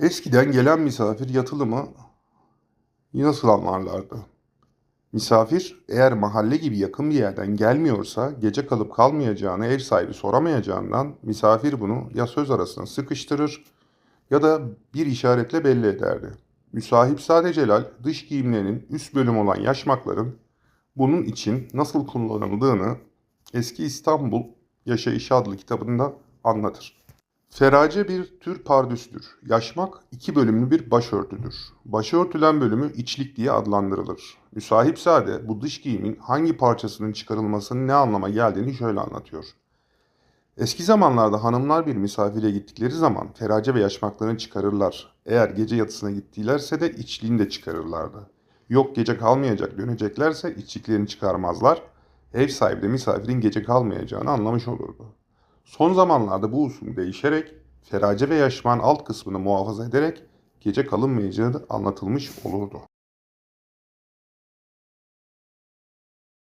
Eskiden gelen misafir yatılımı nasıl anlarlardı? Misafir eğer mahalle gibi yakın bir yerden gelmiyorsa gece kalıp kalmayacağını ev sahibi soramayacağından misafir bunu ya söz arasına sıkıştırır ya da bir işaretle belli ederdi. Müsahip Sade Celal dış giyimlerinin üst bölümü olan yaşmakların bunun için nasıl kullanıldığını Eski İstanbul Yaşayışı adlı kitabında anlatır. Ferace bir tür pardüstür. Yaşmak iki bölümlü bir başörtüdür. Başörtülen bölümü içlik diye adlandırılır. Müsahip Sade bu dış giyimin hangi parçasının çıkarılmasının ne anlama geldiğini şöyle anlatıyor. Eski zamanlarda hanımlar bir misafire gittikleri zaman ferace ve yaşmaklarını çıkarırlar. Eğer gece yatısına gittilerse de içliğini de çıkarırlardı. Yok gece kalmayacak döneceklerse içliklerini çıkarmazlar. Ev sahibi de misafirin gece kalmayacağını anlamış olurdu. Son zamanlarda bu usul değişerek ferace ve yaşmağın alt kısmını muhafaza ederek gece kalınmayacağı anlatılmış olurdu.